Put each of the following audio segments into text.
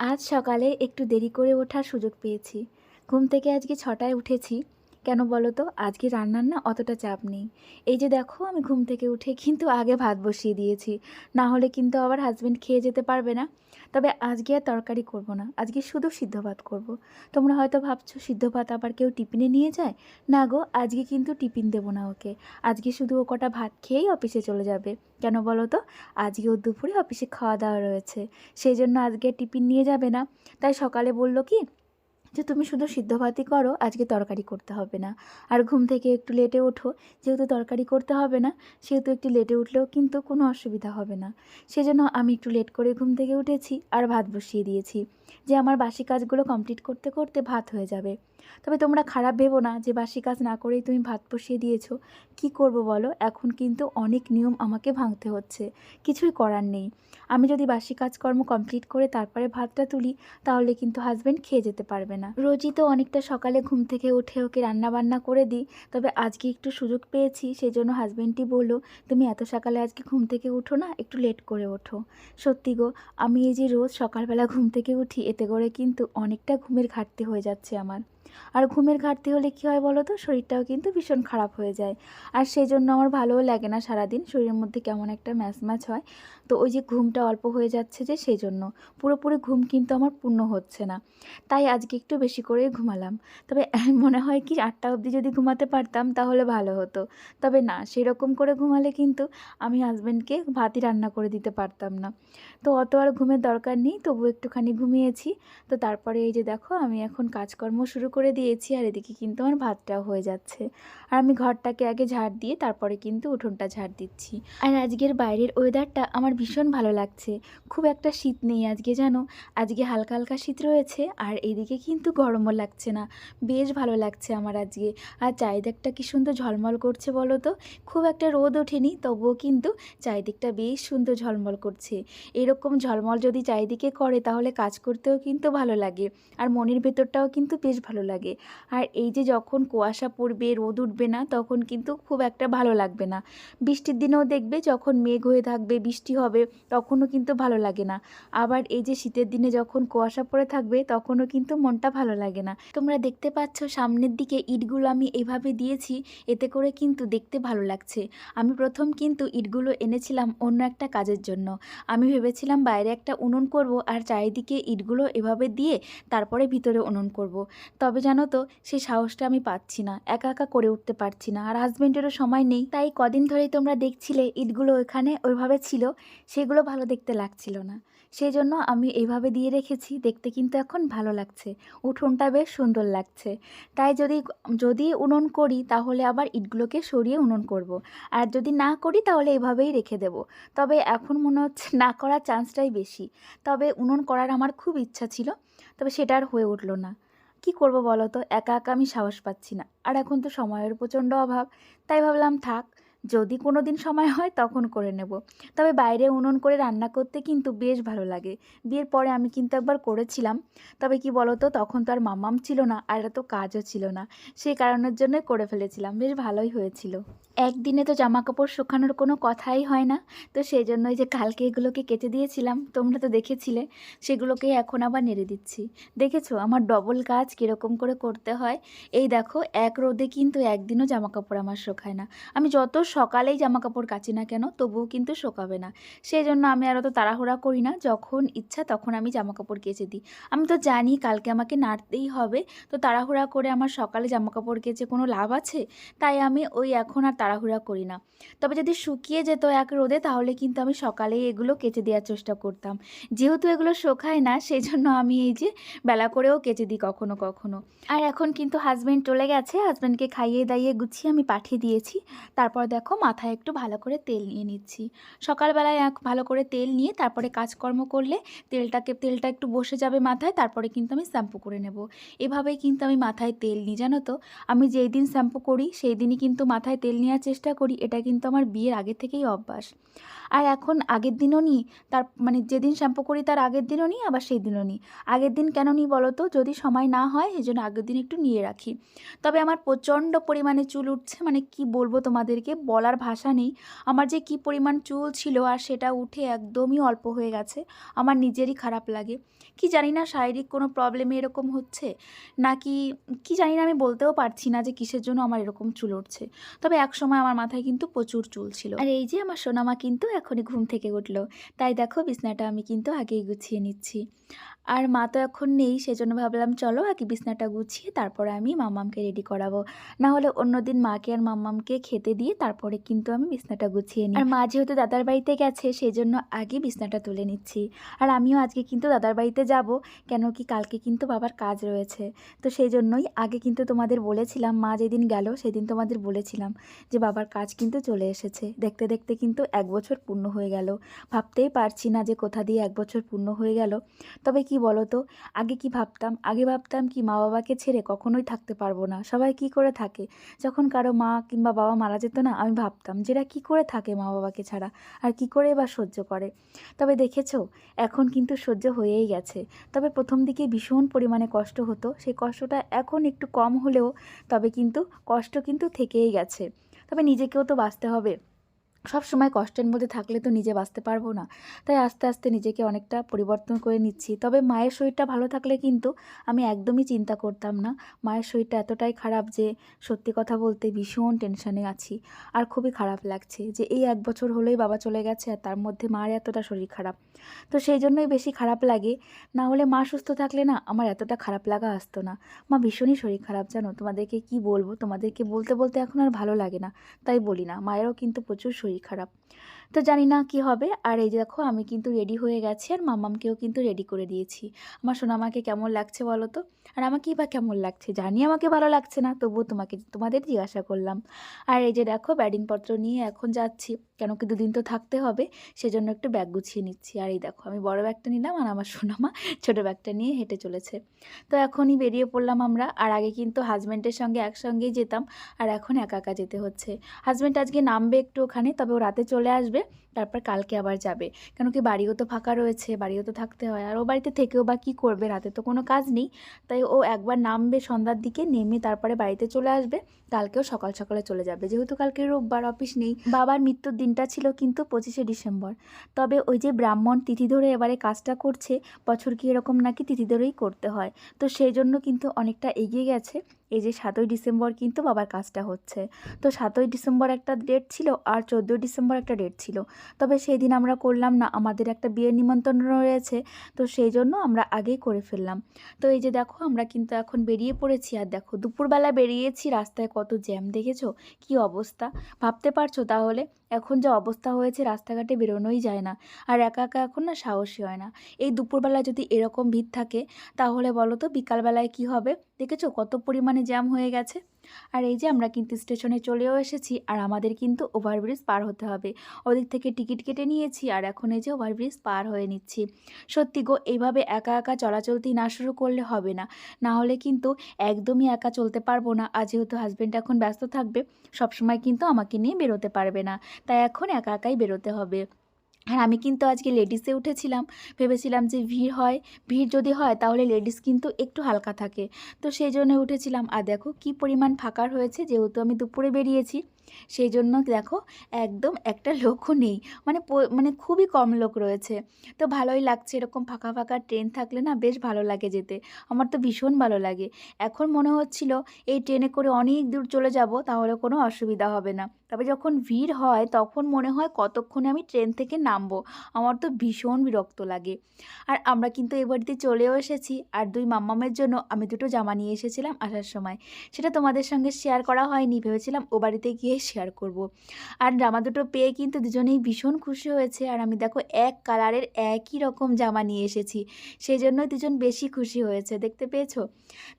আজ সকালে একটু দেরি করে ওঠার সুযোগ পেয়েছি। ঘুম থেকে আজকে ছটায় উঠেছি। কেন বলো তো? আজকে রান্নার না অতটা চাপ নেই। এই যে দেখো, আমি ঘুম থেকে উঠে কিন্তু আগে ভাত বসিয়ে দিয়েছি। না হলে কিন্তু আবার হাজব্যান্ড খেয়ে যেতে পারবে না। তবে আজকে আর তরকারি করব না। আজকে শুধু সিদ্ধ ভাত করব। তোমরা হয়তো ভাবছ, সিদ্ধ ভাত আবার কেউ টিফিনে নিয়ে যায়? না গো, আজকে কিন্তু টিফিন দেবো না ওকে। আজকে শুধু ও কটা ভাত খেয়েই অফিসে চলে যাবে। কেন বলো তো? আজকে ওর দুপুরে অফিসে খাওয়া দাওয়া রয়েছে। সেই জন্য আজকে টিফিন নিয়ে যাবে না। তাই সকালে বলল কি যে তুমি শুধু সিদ্ধ ভাতই করো, আজকে তরকারি করতে হবে না। আর ঘুম থেকে একটু লেটে ওঠো, যেহেতু তরকারি করতে হবে না, সেহেতু একটু লেটে উঠলেও কিন্তু কোনো অসুবিধা হবে না। সেজন্য আমি একটু লেট করে ঘুম থেকে উঠেছি আর ভাত বসিয়ে দিয়েছি, যে আমার বাসি কাজগুলো কমপ্লিট করতে করতে ভাত হয়ে যাবে। তবে তোমরা খারাপ ভেবো না যে বাসি কাজ না করেই তুমি ভাত বসিয়ে দিয়েছ। কি করব বলো? এখন কিন্তু অনেক নিয়ম আমাকে ভাঙতে হচ্ছে। কিছুই করার নেই। আমি যদি বাসি কাজকর্ম কমপ্লিট করে তারপরে ভাতটা তুলি, তাহলে কিন্তু হাজব্যান্ড খেয়ে যেতে পারবে না। রোজই তো অনেকটা সকালে ঘুম থেকে উঠে ওকে রান্না বান্না করে দিই। তবে আজকে একটু সুযোগ পেয়েছি সেই জন্য হাজব্যান্ডটি বলল, তুমি এত সকালে আজকে ঘুম থেকে উঠো না, একটু লেট করে ওঠো। সত্যি গো, আমি এই যে রোজ সকালবেলা ঘুম থেকে উঠি, এতে করে কিন্তু অনেকটা ঘুমের ঘাটতি হয়ে যাচ্ছে আমার। আর ঘুমের ঘাটতি হলে কী হয় বলো তো? শরীরটাও কিন্তু ভীষণ খারাপ হয়ে যায়। আর সেই জন্য আমার ভালোও লাগে না সারাদিন। শরীরের মধ্যে কেমন একটা ম্যাচ ম্যাচ হয়। তো ওই যে ঘুমটা অল্প হয়ে যাচ্ছে যে সেই জন্য পুরোপুরি ঘুম কিন্তু আমার পূর্ণ হচ্ছে না। তাই আজকে একটু বেশি করেই ঘুমালাম। তবে মনে হয় কি, আটটা অবধি যদি ঘুমাতে পারতাম তাহলে ভালো হতো। তবে না, সেরকম করে ঘুমালে কিন্তু আমি হাজব্যান্ডকে ভাতই রান্না করে দিতে পারতাম না। তো অত আর ঘুমের দরকার নেই তবু একটুখানি ঘুমিয়েছি। তো তারপরে এই যে দেখো, আমি এখন কাজকর্ম শুরু করে দিয়েছি আর এদিকে কিন্তু আমার ভাতটাও হয়ে যাচ্ছে। আর আমি ঘরটাকে আগে ঝাড় দিয়ে তারপরে কিন্তু উঠোনটা ঝাড় দিচ্ছি। আর আজকের বাইরের ওয়েদারটা আমার ভীষণ ভালো লাগছে। খুব একটা শীত নেই আজকে, জানো? আজকে হালকা হালকা শীত রয়েছে আর এদিকে কিন্তু গরমও লাগছে না। বেশ ভালো লাগছে আমার আজকে। আর চারিদিকটা কি সুন্দর ঝলমল করছে বলো তো? খুব একটা রোদ ওঠেনি, তবুও কিন্তু চারিদিকটা বেশ সুন্দর ঝলমল করছে। এরকম ঝলমল যদি চারিদিকে করে তাহলে কাজ করতেও কিন্তু ভালো লাগে। আর মনের ভেতরটাও কিন্তু বেশ ভালো লাগে আর এই যে যখন কুয়াশা পড়বে, রোদ উঠবে না, তখন কিন্তু খুব একটা ভালো লাগবে না। বৃষ্টির দিনেও দেখবে যখন মেঘ হয়ে থাকবে, বৃষ্টি হবে, তখনও কিন্তু ভালো লাগে না। আবার এই যে শীতের দিনে যখন কুয়াশা পড়ে থাকবে, তখনও কিন্তু মনটা ভালো লাগে না। তোমরা দেখতে পাচ্ছ সামনের দিকে ইটগুলো আমি এভাবে দিয়েছি, এতে করে কিন্তু দেখতে ভালো লাগছে। আমি প্রথম কিন্তু ইটগুলো এনেছিলাম অন্য একটা কাজের জন্য। আমি ভেবেছিলাম বাইরে একটা উনুন করব, আর চারিদিকে ইটগুলো এভাবে দিয়ে তারপরে ভিতরে উনুন করব। তবে জানো তো সেই সাহসটা আমি পাচ্ছি না, একা একা করে উঠতে পারছি না। আর হাজব্যান্ডেরও সময় নেই। তাই কদিন ধরেই তোমরা দেখছিলে, ইটগুলো ওইখানে ওইভাবে ছিল, সেগুলো ভালো দেখতে লাগছিল না। সেই জন্য আমি এইভাবে দিয়ে রেখেছি, দেখতে কিন্তু এখন ভালো লাগছে। উঠোনটা বেশ সুন্দর লাগছে। তাই যদি যদি উনুন করি, তাহলে আবার ইটগুলোকে সরিয়ে উনুন করব। আর যদি না করি, তাহলে এভাবেই রেখে দেব। তবে এখন মনে হচ্ছে না করার চান্সটাই বেশি। তবে উনুন করার আমার খুব ইচ্ছা ছিল, তবে সেটা আর হয়ে উঠল না। কি করব বলো তো? একা একা আমি সাহস পাচ্ছি না। আর এখন তো সময়ের প্রচণ্ড অভাব, তাই ভাবলাম থাক যদি কোনো দিন সময় হয় তখন করে নেব। তবে বাইরে উনুন করে রান্না করতে কিন্তু বেশ ভালো লাগে। বিয়ের পরে আমি কিন্তু একবার করেছিলাম। তবে কি বলো তো তখন তো আর মামাম ছিল না, আর এত কাজও ছিল না। সেই কারণের জন্য করে ফেলেছিলাম। বেশ ভালোই হয়েছিল। একদিনে তো জামা কাপড় শুকানোর কোনো কথাই হয় না। তো সেই জন্যই যে কালকে এগুলোকে কেটে দিয়েছিলাম, তোমরা তো দেখেছিলে, সেগুলোকে এখন আবার নেড়ে দিচ্ছি। দেখেছ? আমার ডবল কাজ কীরকম করে করতে হয়। এই দেখো, এক রোদে কিন্তু একদিনও জামা কাপড় আমার শোকায় না। আমি যত সকালেই জামা কাপড় কাচি না কেন, তবুও কিন্তু শোকাবে না। সেই জন্য আমি আর অত তাড়াহুড়া করি না, যখন ইচ্ছা তখন আমি জামা কাপড় কেচে দিই। আমি তো জানি কালকে আমাকে নাড়তেই হবে, তো তাড়াহুড়া করে আমার সকালে জামা কাপড় কেচে কোনো লাভ আছে? তাই আমি ওই এখন আর তাড়াহুড়া করি না। তবে যদি শুকিয়ে যেত এক রোদে, তাহলে কিন্তু আমি সকালেই এগুলো কেচে দেওয়ার চেষ্টা করতাম। যেহেতু এগুলো শোকায় না সেই জন্য আমি এই যে বেলা করেও কেচে দিই কখনো কখনো। আর এখন কিন্তু হাজব্যান্ড চলে গেছে হাজব্যান্ডকে খাইয়ে দাইয়ে গুছিয়ে আমি পাঠিয়ে দিয়েছি। তারপর দেখো মাথায় একটু ভালো করে তেল নিয়ে নিচ্ছি। সকালবেলায় এক ভালো করে তেল নিয়ে তারপরে কাজকর্ম করলে তেলটাকে, তেলটা একটু বসে যাবে মাথায়, তারপরে কিন্তু আমি শ্যাম্পু করে নেব। এভাবেই কিন্তু আমি মাথায় তেল নিই, জানো তো? আমি যেই দিন শ্যাম্পু করি, সেই দিনই কিন্তু মাথায় তেল নেওয়ার চেষ্টা করি, এটা কিন্তু আমার বিয়ের আগে থেকেই অভ্যাস। আর এখন আগের দিনও নিই তার মানে যেদিন শ্যাম্পু করি তার আগের দিনও নিই আবার সেই দিনও নিই আগের দিন কেন নিই বলো তো? যদি সময় না হয়, সেই জন্য আগের দিন একটু নিয়ে রাখি। তবে আমার প্রচণ্ড পরিমাণে চুল উঠছে মানে কি বলব তোমাদেরকে, বলার ভাষা নেই। আমার যে কি পরিমাণ চুল ছিল আর সেটা উঠে একদমই অল্প হয়ে গেছে, আমার নিজেরই খারাপ লাগে। কি জানি না শারীরিক কোনো প্রবলেমে এরকম হচ্ছে, নাকি কি জানি না আমি বলতেও পারছি না যে কিসের জন্য আমার এরকম চুল উঠছে। তবে এক সময় আমার মাথায় কিন্তু প্রচুর চুল ছিল। আর এই যে আমার সোনামা কিন্তু এখনই ঘুম থেকে উঠল। তাই দেখো বিছনাটা আমি কিন্তু আগেই গুছিয়ে নিচ্ছি। আর মা তো এখন নেই, সেজন্য ভাবলাম, চলো আগে বিছনাটা গুছিয়ে তারপরে আমি মাম্মামকে রেডি করাবো। না হলে অন্যদিন মাকে আর মাম্মামকে খেতে দিয়ে তারপরে কিন্তু আমি বিছনাটা গুছিয়ে নিই। আর মা যেহেতু দাদার বাড়িতে গেছে সেই জন্য আগে বিছনাটা তুলে নিচ্ছি। আর আমিও আজকে কিন্তু দাদার বাড়িতে যাব, কেন কি কালকে কিন্তু বাবার কাজ রয়েছে। তো সেই জন্যই আগে কিন্তু তোমাদের বলেছিলাম, মা যেদিন গেল সেদিন তোমাদের বলেছিলাম যে বাবার কাজ কিন্তু চলে এসেছে। দেখতে দেখতে কিন্তু এক বছর পূর্ণ হয়ে গেল। ভাবতেই পারছি না যে কোথা দিয়ে এক বছর পূর্ণ হয়ে গেল। তবে কি বলো তো আগে কি ভাবতাম? আগে ভাবতাম কি মা বাবাকে ছেড়ে কখনোই থাকতে পারব না। সবাই কি করে থাকে? যখন কারও মা কিংবা বাবা মারা যেত না, আমি ভাবতাম যেটা কী করে থাকে মা বাবাকে ছাড়া? আর কি করে বা সহ্য করে? তবে দেখেছ, এখন কিন্তু সহ্য হয়েই গেছে। তবে প্রথম দিকে ভীষণ পরিমাণে কষ্ট হতো। সেই কষ্টটা এখন একটু কম হলেও তবে কিন্তু কষ্ট কিন্তু থেকেই গেছে। তবে নিজেকেও তো বাঁচতে হবে। সব সময় কষ্টের মধ্যে থাকলে তো নিজে বাঁচতে পারব না। তাই আস্তে আস্তে নিজেকে অনেকটা পরিবর্তন করে নিচ্ছি। তবে মায়ের শরীরটা ভালো থাকলে কিন্তু আমি একদমই চিন্তা করতাম না। মায়ের শরীরটা এতটাই খারাপ যে সত্যি কথা বলতে ভীষণ টেনশানে আছি। আর খুবই খারাপ লাগছে যে এই এক বছর হলেই বাবা চলে গেছে আর তার মধ্যে মার এতটা শরীর খারাপ। তো সেই জন্যই বেশি খারাপ লাগে। না হলে মা সুস্থ থাকলে না আমার এতটা খারাপ লাগা আসতো না। মা ভীষণই শরীর খারাপ, জানো? তোমাদেরকে কি বলব? তোমাদেরকে বলতে বলতে এখন আর ভালো লাগে না। তাই বলি না, মায়েরও কিন্তু প্রচুর শরীর খারাপ। তো জানি না কি হবে। আর এই যে দেখো, আমি কিন্তু রেডি হয়ে গেছি আর মাম্মামকেও কিন্তু রেডি করে দিয়েছি। আমার সোনামাকে কেমন লাগছে বলো তো? আর আমাকেই বা কেমন লাগছে? জানি আমাকে ভালো লাগছে না, তবুও তোমাকে, তোমাদের জিজ্ঞাসা করলাম। আর এই যে দেখো ব্যাডিংপত্র নিয়ে এখন যাচ্ছি। কেন কি দুদিন তো থাকতে হবে, সেজন্য একটু ব্যাগ গুছিয়ে নিচ্ছি। আর এই দেখো, আমি বড় ব্যাগটা নিলাম আর আমার সোনামা ছোটো ব্যাগটা নিয়ে হেঁটে চলেছে। তো এখনই বেরিয়ে পড়লাম আমরা। আর আগে কিন্তু হাজব্যান্ডের সঙ্গে একসঙ্গেই যেতাম। আর এখন একা একা যেতে হচ্ছে। হাজব্যান্ড আজকে নামবে একটু ওখানে তবে ও রাতে চলে আসবে, তারপর কালকে আবার যাবে। কেন কি বাড়িও তো ফাঁকা রয়েছে, বাড়িও তো থাকতে হয়। আর ও বাড়িতে থেকেও বা কী করবে, রাতে তো কোনো কাজ নেই। তাই ও একবার নামবে সন্ধ্যার দিকে, নেমে তারপরে বাড়িতে চলে আসবে। কালকেও সকাল সকালে চলে যাবে। যেহেতু কালকে রোববার, অফিস নেই। বাবার মৃত্যুর দিনটা ছিল কিন্তু পঁচিশে ডিসেম্বর। তবে ওই যে ব্রাহ্মণ তিথি ধরে এবারে কাজটা করছে, বছর কি এরকম নাকি তিথি ধরেই করতে হয়। তো সেই জন্য কিন্তু অনেকটা এগিয়ে গেছে। এই যে সাতই ডিসেম্বর কিন্তু বাবার কাজটা হচ্ছে। তো সাতই ডিসেম্বর একটা ডেট ছিল আর চোদ্দোই ডিসেম্বর একটা ডেট ছিল। তবে সেই দিন আমরা করলাম না, আমাদের একটা বিয়ের নিমন্ত্রণ রয়েছে, তো সেই জন্য আমরা আগেই করে ফেললাম। তো এই যে দেখো, আমরা কিন্তু এখন বেরিয়ে পড়েছি আর দেখো, দুপুরবেলা বেরিয়েছি, রাস্তায় কত জ্যাম দেখেছ? কি অবস্থা? ভাবতে পারছ তাহলে? এখন যে অবস্থা হয়েছে, রাস্তাঘাটে বেরোনোই যায় না। আর একা একা এখন না সাহসী হয় না। এই দুপুরবেলায় যদি এরকম ভিড় থাকে, তাহলে বলো তো বিকালবেলায় কি হবে? দেখেছ কত পরিমাণে জ্যাম হয়ে গেছে? আর এই যে আমরা কিন্তু স্টেশনে চলেও এসেছি, আর আমাদের কিন্তু ওভারব্রিজ পার হতে হবে। ওদিক থেকে টিকিট কেটে নিয়েছি, আর এখন এই যে ওভারব্রিজ পার হয়ে নিচ্ছি। সত্যি গো, এইভাবে একা একা চলাচলতি না শুরু করলে হবে না। না হলে কিন্তু একদমই একা চলতে পারব না। আর যেহেতু হাজব্যান্ড এখন ব্যস্ত থাকবে, সবসময় কিন্তু আমাকে নিয়ে বেরোতে পারবে না। তাই এখন একা একাই বেরোতে হবে। আর আমি কিন্তু আজকে লেডিসে উঠেছিলাম। ভেবেছিলাম যে ভিড় হয়, ভিড় যদি হয় তাহলে লেডিস কিন্তু একটু হালকা থাকে। তো সেই জন্য উঠেছিলাম। আর দেখো কি পরিমাণ ফাঁকার হয়েছে যেহেতু আমি দুপুরে বেরিয়েছি। সেই জন্য দেখো একদম একটা লোকও নেই। মানে মানে খুবই কম লোক রয়েছে। তো ভালোই লাগছে এরকম ফাঁকা ফাঁকা ট্রেন থাকলে না বেশ ভালো লাগে যেতে। আমার তো ভীষণ ভালো লাগে। এখন মনে হচ্ছিল এই ট্রেনে করে অনেক দূর চলে যাব, তাহলে কোনো অসুবিধা হবে না। তবে যখন ভিড় হয় তখন মনে হয় কতক্ষণে আমি ট্রেন থেকে নামবো। আমার তো ভীষণ বিরক্ত লাগে। আর আমরা কিন্তু এ বাড়িতে চলেও এসেছি। আর দুই মাম্মামের জন্য আমি দুটো জামা নিয়ে এসেছিলাম আসার সময়। সেটা তোমাদের সঙ্গে শেয়ার করা হয়নি, ভেবেছিলাম ও বাড়িতে গিয়ে শেয়ার করব। আর জামা দুটো পেয়ে কিন্তু দুজনেই ভীষণ খুশি হয়েছে। আর আমি দেখো এক কালারের একই রকম জামা নিয়ে এসেছি সেই জন্যই দুজন বেশি খুশি হয়েছে, দেখতে পেয়েছ?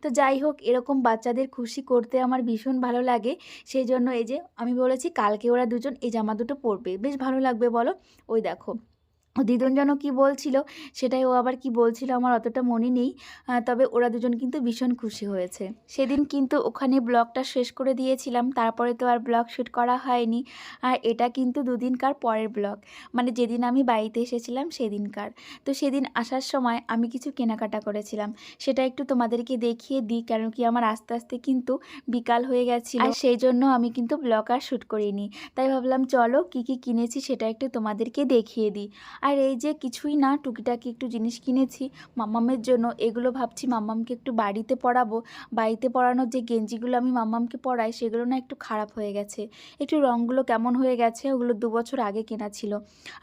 তো যাই হোক, এরকম বাচ্চাদের খুশি করতে আমার ভীষণ ভালো লাগে। সেই জন্য এই যে আমি বলেছি, কালকে ওরা দুজন এই জামা দুটো পরবে। বেশ ভালো লাগবে, বলো? ওই দেখো। দিদুন যেন কী বলছিল সেটাই ও আবার কি বলছিল আমার অতটা মনে নেই। তবে ওরা দুজন কিন্তু ভীষণ খুশি হয়েছে। সেদিন কিন্তু ওখানে ব্লগটা শেষ করে দিয়েছিলাম তারপরে তো আর ব্লগ শ্যুট করা হয়নি। আর এটা কিন্তু দুদিনকার পরের ব্লগ। মানে যেদিন আমি বাড়িতে এসেছিলাম সেদিনকার। তো সেদিন আসার সময় আমি কিছু কেনাকাটা করেছিলাম। সেটা একটু তোমাদেরকে দেখিয়ে দিই কারণ কি আমার আস্তে আস্তে কিন্তু বিকাল হয়ে গেছিল। আর সেই জন্য আমি কিন্তু ব্লগ আর শ্যুট করিনি। তাই ভাবলাম চলো কি কি কিনেছি সেটা একটু তোমাদেরকে দেখিয়ে দিই। আর এই যে কিছুই না, টুকিটাকি একটু জিনিস কিনেছি মাম্মামের জন্য। এগুলো ভাবছি মাম্মামকে একটু বাড়িতে পরাবো বাড়িতে পরানোর যে গেঞ্জিগুলো আমি মাম্মামকে পরাই, সেগুলো না একটু খারাপ হয়ে গেছে। একটু রঙগুলো কেমন হয়ে গেছে, ওগুলো দু বছর আগে কেনা ছিল।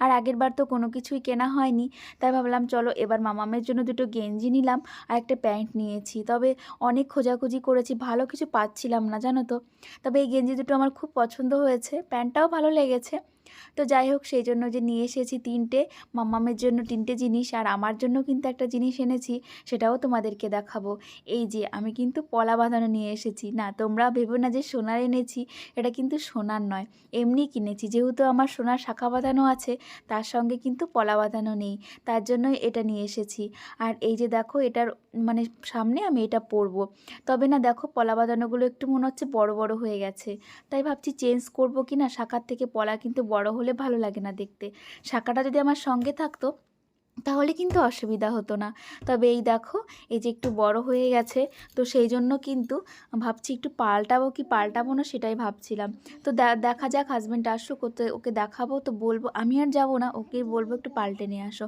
আর আগের বার তো কোনো কিছুই কেনা হয়নি। তাই ভাবলাম, চলো এবার মামামের জন্য দুটো গেঞ্জি নিলাম আর একটা প্যান্ট নিয়েছি। তবে অনেক খোঁজাখুঁজি করেছি, ভালো কিছু পাচ্ছিলাম না, জানো তো? তবে এই গেঞ্জি দুটো আমার খুব পছন্দ হয়েছে। প্যান্টটাও ভালো লেগেছে। তো যাই হোক, সেই জন্য যে নিয়ে এসেছি তিনটে মাম্মামের জন্য তিনটে জিনিস আর আমার জন্য কিন্তু একটা জিনিস এনেছি, সেটাও তোমাদেরকে দেখাবো। এই যে আমি কিন্তু পলা বাঁধানো নিয়ে এসেছি। না, তোমরা ভেবো না যে সোনার এনেছি, এটা কিন্তু সোনার নয়, এমনি কিনেছি। যেহেতু আমার সোনার শাখা বাঁধানো আছে, তার সঙ্গে কিন্তু পলা বাঁধানো নেই, তার জন্যই এটা নিয়ে এসেছি। আর এই যে দেখো, এটার মানে সামনে আমি এটা পরবো। তবে না দেখো পলা বাঁধানোগুলো একটু মনে হচ্ছে বড় বড় হয়ে গেছে। তাই ভাবছি চেঞ্জ করব কি না শাখার থেকে পলা কিন্তু বড় হলে ভালো লাগে না দেখতে। শাখাটা যদি আমার সঙ্গে থাকতো, তাহলে কিন্তু অসুবিধা হতো না। তবে এই দেখো, এই যে একটু বড় হয়ে গেছে, তো সেই জন্য কিন্তু ভাবছি একটু পাল্টাবো কি পাল্টাবো না সেটাই ভাবছিলাম। তো দেখা যাক হাজব্যান্ড আসুক, ওতে, ওকে দেখাবো, তো বলব, আমি আর যাব না ওকে বলব একটু পাল্টে নিয়ে আসো।